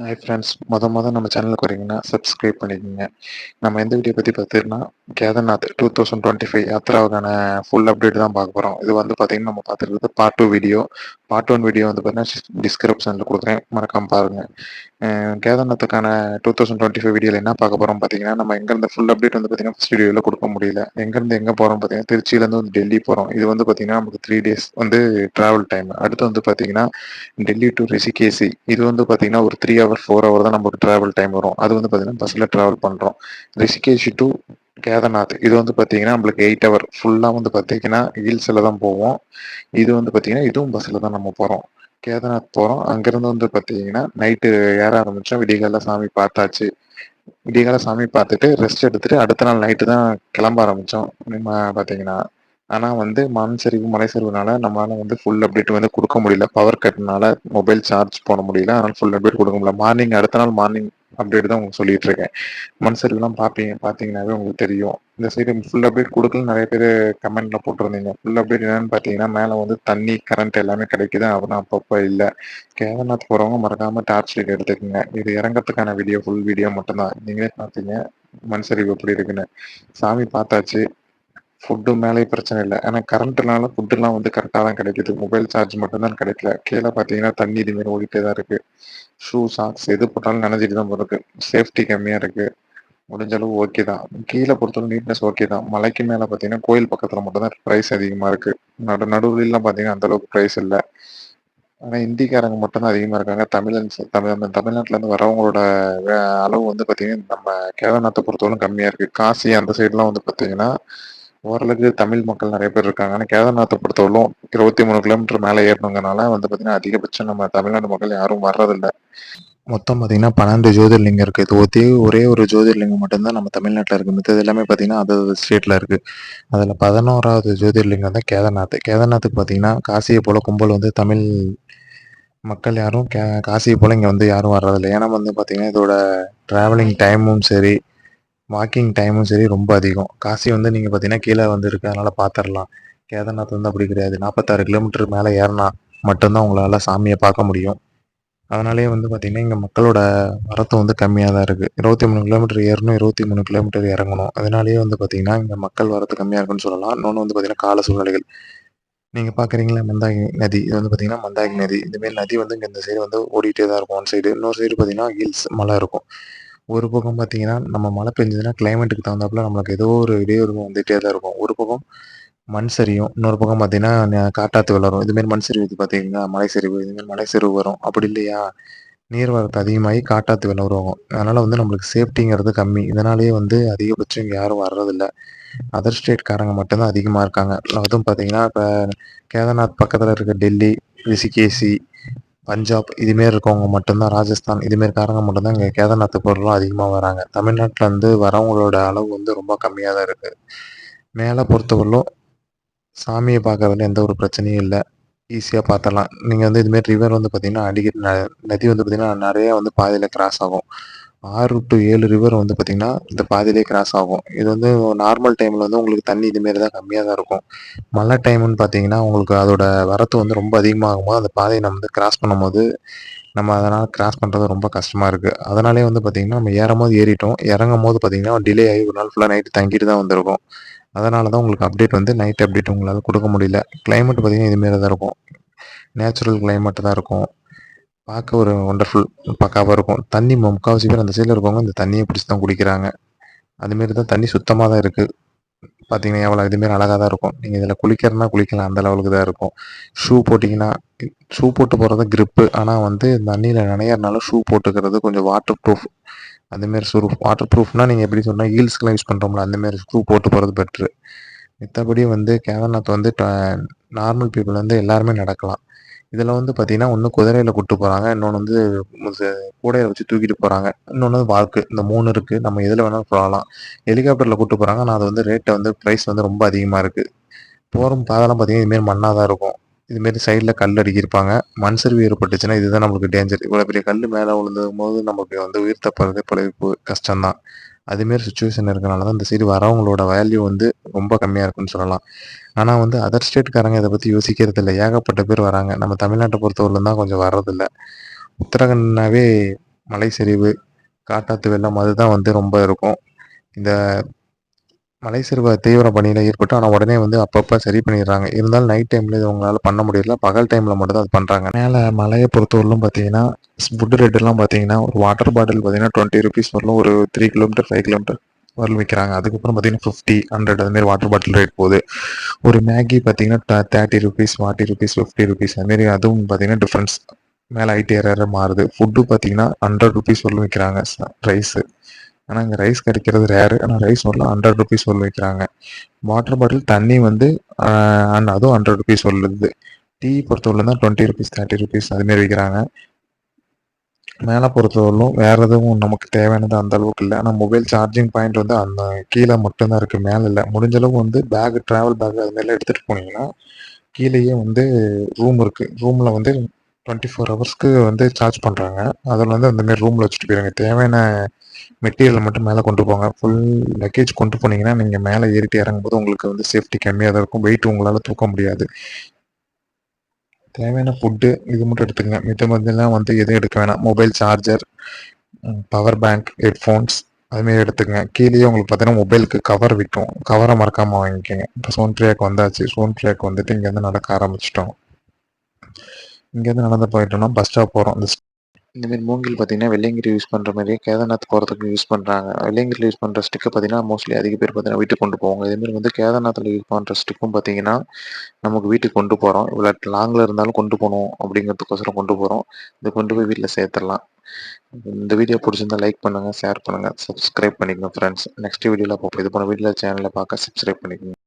Hi friends மொத மொதல் நம்ம சேனலுக்கு வரீங்கன்னா சப்ஸ்கிரைப் பண்ணிக்கோங்க. நம்ம எந்த வீடியோ பற்றி பார்த்தீங்கன்னா Kedarnath two thousand twenty five யாத்திராவுக்கான full update தான் பார்க்க போகிறோம் இது வந்து பார்த்தீங்கன்னா நம்ம பார்த்துருக்கிறது part two video part one video வந்து பார்த்தீங்கன்னா டிஸ்கிரிப்ஷனில் கொடுக்குறேன். மறக்காம பாருங்கள் கேதார்நாத்துக்கான டூ தௌசண்ட் டுவெண்ட்டி ஃபைவ் வீடியோவில் என்ன பார்க்க போகிறோம் பார்த்தீங்கன்னா நம்ம எங்கேருந்து ஃபுல் அப்டேட் வந்து பார்த்தீங்கன்னா ஃபஸ்ட் வீடியோவில் கொடுக்க முடியல. எங்கேருந்து எங்கே போகிறோம் பார்த்தீங்கன்னா திருச்சியிலேருந்து வந்து டெல்லி போகிறோம் இது வந்து பார்த்தீங்கன்னா நமக்கு த்ரீ டேஸ் வந்து ட்ராவல் டைம் அடுத்து வந்து பார்த்தீங்கன்னா டெல்லி டு ரிஷிகேசி. இது வந்து பார்த்தீங்கன்னா ஒரு த்ரீ ஹவர் ஃபோர் ஹவர் தான் நமக்கு ட்ராவல் டைம் வரும். அது வந்து பார்த்தீங்கன்னா பஸ்ஸில் ட்ராவல் பண்ணுறோம் ரிஷிகேஷ் டு கேதர்நாத். இது வந்து பார்த்தீங்கன்னா நம்மளுக்கு எயிட் ஹவர் ஃபுல்லாக வந்து பார்த்தீங்கன்னா ஹில்ஸில் தான் போவோம். இது வந்து பார்த்தீங்கன்னா இதுவும் பஸ்ஸில் தான் நம்ம போகிறோம் கேதார்நாத் போகிறோம் அங்கேருந்து வந்து பார்த்தீங்கன்னா நைட்டு ஏற ஆரம்பித்தோம் விடிகால சாமி பார்த்தாச்சு. விடிகால சாமி பார்த்துட்டு ரெஸ்ட் எடுத்துட்டு அடுத்த நாள் நைட்டு தான் கிளம்ப ஆரம்பித்தோம் பார்த்தீங்கன்னா ஆனால் வந்து மண் சரிவு மலை சரிவுனால நம்மளால வந்து ஃபுல் அப்டேட் வந்து கொடுக்க முடியல. பவர் கட்னால மொபைல் சார்ஜ் போட முடியல. அதனால ஃபுல் அப்டேட் கொடுக்க முடியல. மார்னிங் அடுத்த நாள் மார்னிங் அப்டேட் தான் உங்களுக்கு சொல்லிட்டு இருக்கேன். மண் சரிவுலாம் பார்ப்பீங்க பார்த்தீங்கன்னாவே உங்களுக்கு தெரியும். இந்த சைடு ஃபுல் அப்டேட் கொடுக்கல நிறைய பேர் கமெண்ட்ல போட்டிருந்தீங்க. ஃபுல் அப்டேட் என்னன்னு பார்த்தீங்கன்னா மேலே வந்து தண்ணி கரண்ட் எல்லாமே கிடைக்குது. அப்புறம் அப்பப்போ இல்லை. கேதார்நாத் போகிறவங்க மறக்காம டார்ச் லைட் எடுத்துக்கோங்க. இது இறங்கறதுக்கான வீடியோ ஃபுல் வீடியோ மட்டும்தான். நீங்களே பார்த்தீங்க மண் சரிவு எப்படி இருக்குன்னு. சாமி பார்த்தாச்சு. ஃபுட்டு மேலே பிரச்சனை இல்லை. ஏன்னா கரண்ட்னால ஃபுட்டுலாம் வந்து கரெக்டாக தான் கிடைக்குது. மொபைல் சார்ஜ் மட்டும்தான் கிடைக்கல. கீழே பார்த்தீங்கன்னா தண்ணி இதுமாரி ஓடிட்டே தான் இருக்குது ஷூ சாக்ஸ் எது போட்டாலும் நினைஞ்சிட்டு தான் போயிருக்கு சேஃப்டி கம்மியாக இருக்குது முடிஞ்ச அளவு ஓகே தான். கீழே பொறுத்தவரை நீட்னஸ் ஓகே தான். மலைக்கு மேலே பார்த்தீங்கன்னா கோயில் பக்கத்தில் மட்டும்தான் ப்ரைஸ் அதிகமாக இருக்குது நடு நடுவுலாம் பார்த்தீங்கன்னா அந்தளவுக்கு ப்ரைஸ் இல்லை. ஆனால் இந்திக்காரங்க மட்டும்தான் அதிகமாக இருக்காங்க. தமிழன்ஸ் தமிழ் தமிழ்நாட்டிலேருந்து வரவங்களோட அளவு வந்து பார்த்தீங்கன்னா நம்ம கேதார்நாத்தை பொறுத்தவரை கம்மியாக இருக்குது காசி அந்த சைட்லாம் வந்து பார்த்தீங்கன்னா ஓரளவுக்கு தமிழ் மக்கள் நிறைய பேர் இருக்காங்க ஆனால் கேதார்நாத்தை பொறுத்தவரைக்கும் இருபத்தி மூணு கிலோமீட்டர் மேலே ஏறணுங்கனால வந்து பார்த்தீங்கன்னா அதிகபட்சம் நம்ம தமிழ்நாடு மக்கள் யாரும் வர்றதில்லை. மொத்தம் பார்த்தீங்கன்னா பன்னெண்டு ஜோதிர்லிங்கம் இருக்குது இது ஒரே ஒரே ஒரு ஜோதிர்லிங்கம் மட்டும்தான் நம்ம தமிழ்நாட்டில் இருக்குது மற்றது எல்லாமே பார்த்தீங்கன்னா அது ஸ்டேட்டில் இருக்குது அதில் பதினோராவது ஜோதிர்லிங்கம் தான் கேதார்நாத். கேதார்நாத்துக்கு பார்த்தீங்கன்னா காசியை போல் கும்பல் வந்து தமிழ் மக்கள் யாரும் கே காசியை போல் இங்கே வந்து யாரும் வர்றதில்லை. ஏன்னா வந்து பார்த்தீங்கன்னா இதோட ட்ராவலிங் டைமும் சரி வாக்கிங் டைமும் சரி ரொம்ப அதிகம். காசி வந்து நீங்கள் பார்த்தீங்கன்னா கீழே வந்து இருக்கிறதுனால அதனால் பார்த்துடலாம் கேதார்நாத் வந்து அப்படி கிடையாது. நாற்பத்தாறு கிலோமீட்டர் மேலே ஏறினா மட்டும்தான் உங்களால் சாமியை பார்க்க முடியும். அதனாலேயே வந்து பார்த்திங்கன்னா இங்கே மக்களோட வரத்து வந்து கம்மியாக தான் இருக்குது இருபத்தி மூணு கிலோமீட்டர் ஏறணும் இருபத்தி மூணு கிலோமீட்டர் இறங்கணும். அதனாலேயே வந்து பார்த்திங்கன்னா இங்கே மக்கள் வரத்து கம்மியாக இருக்குன்னு சொல்லலாம். இன்னொன்று வந்து பார்த்திங்கன்னா கால சூழ்நிலைகள். நீங்கள் பார்க்குறீங்களா மந்தாகி நதி? இது வந்து பார்த்திங்கன்னா மந்தாகி நதி. இந்தமாரி நதி வந்து இங்கே இந்த சைடு வந்து ஓடிட்டே தான் இருக்கும். ஒன் சைடு இன்னொரு சைடு பார்த்திங்கன்னா ஹில்ஸ் மலை இருக்கும். ஒரு பக்கம் பார்த்தீங்கன்னா நம்ம மழை பெஞ்சதுன்னா கிளைமேட்டுக்கு தகுந்தாப்புல நம்மளுக்கு ஏதோ ஒரு இடையூறு வந்துகிட்டே தான் இருக்கும். ஒரு பக்கம் மண் சரியும் இன்னொரு பக்கம் பார்த்தீங்கன்னா காட்டாத்து வளரும். இதுமாரி மண் சரிவு பார்த்தீங்கன்னா மலை சரிவு இதுமாரி மலை சரிவு வரும். அப்படி இல்லையா? நீர்வரத்து அதிகமாகி காட்டாத்து வெள்ளம் உருவாகும் அதனால் வந்து நம்மளுக்கு சேஃப்டிங்கிறது கம்மி. இதனாலேயே வந்து அதிகபட்சம் இங்கே யாரும் வர்றதில்ல. அதர் ஸ்டேட்காரங்க மட்டும்தான் அதிகமாக இருக்காங்க. அதுவும் பார்த்தீங்கன்னா இப்போ கேதார்நாத் பக்கத்தில் இருக்க டெல்லி ரிஷிகேசி பஞ்சாப் இதுமாரி இருக்கவங்க மட்டும்தான் ராஜஸ்தான் இதுமாரி காரங்க மட்டும்தான் இங்கே கேதார்நாத் பொருளும் அதிகமாக வராங்க. தமிழ்நாட்டில் வந்து வரவங்களோட அளவு வந்து ரொம்ப கம்மியாக தான் இருக்குது மேலே பொறுத்தவரையிலும் சாமியை பார்க்கறதுல எந்த ஒரு பிரச்சனையும் இல்லை. ஈஸியாக பார்த்தலாம் நீங்கள் வந்து இதுமாரி ரிவர் வந்து பார்த்திங்கன்னா அடிக்கடி நதி வந்து பார்த்திங்கன்னா நிறையா வந்து பாதையில் கிராஸ் ஆகும். ஆறு டு ஏழு ரிவர் வந்து பார்த்திங்கன்னா இந்த பாதியிலே கிராஸ் ஆகும். இது வந்து நார்மல் டைமில் வந்து உங்களுக்கு தண்ணி இதுமாரி தான் கம்மியாக தான் இருக்கும். மழை டைம்னு பார்த்தீங்கன்னா உங்களுக்கு அதோட வரத்து வந்து ரொம்ப அதிகமாகும்போது அந்த பாதையை நம்ம வந்து கிராஸ் பண்ணும்போது நம்ம அதனால் கிராஸ் பண்ணுறது ரொம்ப கஷ்டமாக இருக்குது அதனாலே வந்து பார்த்திங்கன்னா நம்ம ஏறும் போது ஏறிட்டோம். இறங்கும் போது பார்த்திங்கன்னா டிலே ஆகி ஒரு நாள் ஃபுல்லாக நைட்டு தங்கிட்டு தான் வந்திருக்கும். அதனால தான் உங்களுக்கு அப்டேட் வந்து நைட் அப்டேட் உங்களால் கொடுக்க முடியல. கிளைமேட் பார்த்திங்கன்னா இதுமாரி தான் இருக்கும். நேச்சுரல் கிளைமேட் தான் இருக்கும். பார்க்க ஒரு ஒண்டர்ஃபுல் பக்காவாக இருக்கும். தண்ணி முக்கால்வாசி பேர் அந்த சைடில் இருக்கவங்க இந்த தண்ணியை பிடிச்சி தான் குடிக்கிறாங்க. அதுமாரி தான் தண்ணி சுத்தமாக தான் இருக்குது பார்த்தீங்கன்னா எவ்வளோ இதுமாரி அழகாக தான் இருக்கும். நீங்கள் இதில் குளிக்கிறனா குளிக்கலாம். அந்த லெவலுக்கு தான் இருக்கும். ஷூ போட்டிங்கன்னா ஷூ போட்டு போகிறது கிரிப்பு ஆனால் வந்து தண்ணியில் நனையறனால ஷூ போட்டுக்கிறது கொஞ்சம் வாட்டர் ப்ரூஃப் அதுமாரி ஷூ வாட்டர் ப்ரூஃப்னால் நீங்கள் எப்படி சொன்னால் ஹீல்ஸ்க்கெலாம் யூஸ் பண்ணுறோம்ல அந்தமாரி ஷூ போட்டு போகிறது பெட்ரு மித்தபடி வந்து கேதார்நாத் வந்து நார்மல் பீப்புள் வந்து எல்லாருமே நடக்கலாம். இதில் வந்து பார்த்தீங்கன்னா ஒன்று குதிரையில் கூட்டு போகிறாங்க இன்னொன்று வந்து கூடையில் வச்சு தூக்கிட்டு போகிறாங்க இன்னொன்று வந்து வாக்கு இந்த மூணு இருக்குது நம்ம எதில் வேணாலும் போகலாம். ஹெலிகாப்டரில் கூட்டு போகிறாங்க ஆனால் அது வந்து ரேட்டை வந்து ப்ரைஸ் வந்து ரொம்ப அதிகமாக இருக்குது போகிற பாதெல்லாம் பார்த்தீங்கன்னா இதுமாரி மண்ணாக தான் இருக்கும். இதுமாரி சைடில் கல் அடிக்கிருப்பாங்க. மண் சரிவு ஏற்பட்டுச்சுன்னா இதுதான் நம்மளுக்கு டேஞ்சர் இவ்வளோ பெரிய கல் மேலே விழுந்தும் போது நமக்கு வந்து உயிர் தப்புறது பழைய கஷ்டம்தான். அதுமாரி சுச்சுவேஷன் இருக்கனால தான் இந்த சைடு வரவங்களோட வேல்யூ வந்து ரொம்ப கம்மியாக இருக்குன்னு சொல்லலாம். ஆனால் வந்து அதர் ஸ்டேட்காரங்க இதை பற்றி யோசிக்கிறது இல்லை. ஏகப்பட்ட பேர் வராங்க. நம்ம தமிழ்நாட்டை பொறுத்தவரையிலும் தான் கொஞ்சம் வர்றதில்ல. உத்தரகண்ட்னாவே மலை சரிவு, காட்டாத்து வெள்ளம் அதுதான் வந்து ரொம்ப இருக்கும். இந்த மலை சரிவு தீவிர பணியில் ஏற்பட்டு ஆனால் உடனே வந்து அப்பப்போ சரி பண்ணிடுறாங்க. இருந்தாலும் நைட் டைமில் இது உங்களால் பண்ண முடியல. பகல் டைமில் மட்டும் தான் அது பண்ணுறாங்க மேலே மலையை பொறுத்தவரையிலும் பார்த்தீங்கன்னா, ஃபுட் ரேட்டெல்லாம் பார்த்தீங்கன்னா, ஒரு வாட்டர் பாட்டில் பார்த்தீங்கன்னா ₹20 வரலும் ஒரு த்ரீ கிலோமீட்டர், ஃபைவ் கிலோமீட்டர் வரலும் விற்கிறாங்க அதுக்கப்புறம் பார்த்தீங்கன்னா ஃபிஃப்டி ஹண்ட்ரட் அதுமாரி வாட்டர் பாட்டில் ரேட் போகுது. ஒரு மேகி பார்த்தீங்கன்னா thirty rupees forty rupees fifty rupees அதுமாரி அதுவும் பார்த்தீங்கன்னா டிஃப்ரென்ஸ் மேலே ஐடி ஏற மாறுது. ஃபுட்டு பார்த்தீங்கன்னா ₹100 வரலும் விற்கிறாங்க ரைஸு. ஆனால் இங்கே ரைஸ் கிடைக்கிறது ரேரு. ஆனால் ரைஸ் வரலும் ₹100 வரலும் வைக்கிறாங்க. வாட்டர் பாட்டில் தண்ணி வந்து அண்ட் அதுவும் ₹100 வருது. டீ பொறுத்தவரையிலும் தான் ₹20, ₹30 அது அதுமாரி விற்கிறாங்க மேலே பொறுத்தவரையிலும் வேறு எதுவும் நமக்கு தேவையானது அந்த அளவுக்கு இல்லை. ஆனால் மொபைல் சார்ஜிங் பாயிண்ட் வந்து அந்த கீழே மட்டும்தான் இருக்குது மேலே இல்லை. முடிஞ்ச அளவு வந்து பேக் ட்ராவல் பேக் அது எடுத்துகிட்டு எடுத்துட்டு போனீங்கன்னா, கீழேயே வந்து ரூம் இருக்குது ரூமில் வந்து 24 ஹவர்ஸ்க்கு வந்து சார்ஜ் பண்ணுறாங்க அதில் வந்து அந்த மாரி வச்சுட்டு போயிருங்க. தேவையான மெட்டீரியல் மட்டும் மேலே கொண்டு போங்க. ஃபுல் லக்கேஜ் கொண்டு போனீங்கன்னா, நீங்கள் மேலே ஏறிட்டு இறங்கும்போது உங்களுக்கு வந்து சேஃப்டி கம்மியாக தான் இருக்கும். வெயிட் உங்களால் தூக்க முடியாது. தேவையான ஃபுட்டு இது மட்டும் எடுத்துக்கங்க. மித்த மதிலாம் வந்து எதுவும் எடுக்க வேணாம். Mobile charger, power bank, headphones அதுமாரி எடுத்துக்கங்க. கீழேயே உங்களுக்கு பார்த்தீங்கன்னா, மொபைலுக்கு கவர் விற்கும் கவரை மறக்காமல் வாங்கிக்கோங்க இப்போ சோன் ட்ரேக் வந்தாச்சு. சோன் ட்ரேக் வந்துட்டு இங்கேருந்து நடக்க ஆரம்பிச்சிட்டோம் இங்கேருந்து நடந்து போயிட்டோம்னா பஸ் ஸ்டாப் போகிறோம் இந்த இந்த மாதிரி மூங்கில் பார்த்தீங்கன்னா, வெள்ளையங்கிரி யூஸ் பண்ணுற மாதிரி கேதார்நாத் போகிறதுக்கு யூஸ் பண்ணுறாங்க வெள்ளையங்கிரி யூஸ் பண்ணுற ஸ்டிக்கை பார்த்தீங்கன்னா, மோஸ்ட்லி அதிக பேர் பார்த்தீங்கன்னா, வீட்டுக்கு கொண்டு போவாங்க. இதே மாதிரி வந்து கேதார்நாத்தில் யூஸ் பண்ணுற ஸ்டிக்கும் பார்த்தீங்கன்னா, நமக்கு வீட்டுக்கு கொண்டு போகிறோம் இவ்வளோ லாங்கில் இருந்தாலும் கொண்டு போகணும் அப்படிங்கிறதுக்கோசரம் கொண்டு போகிறோம் இதை கொண்டு போய் வீட்டில் சேர்த்துடலாம் இந்த வீடியோ பிடிச்சிருந்தா லைக் பண்ணுங்கள் ஷேர் பண்ணுங்கள் சப்ஸ்கிரைப் பண்ணிக்கோங்க ஃப்ரெண்ட்ஸ். நெக்ஸ்ட் வீடியோவில் பார்ப்போம். இது போன வீடியோ சேனலில் பார்க்க சப்ஸ்கிரைப் பண்ணிக்கோங்க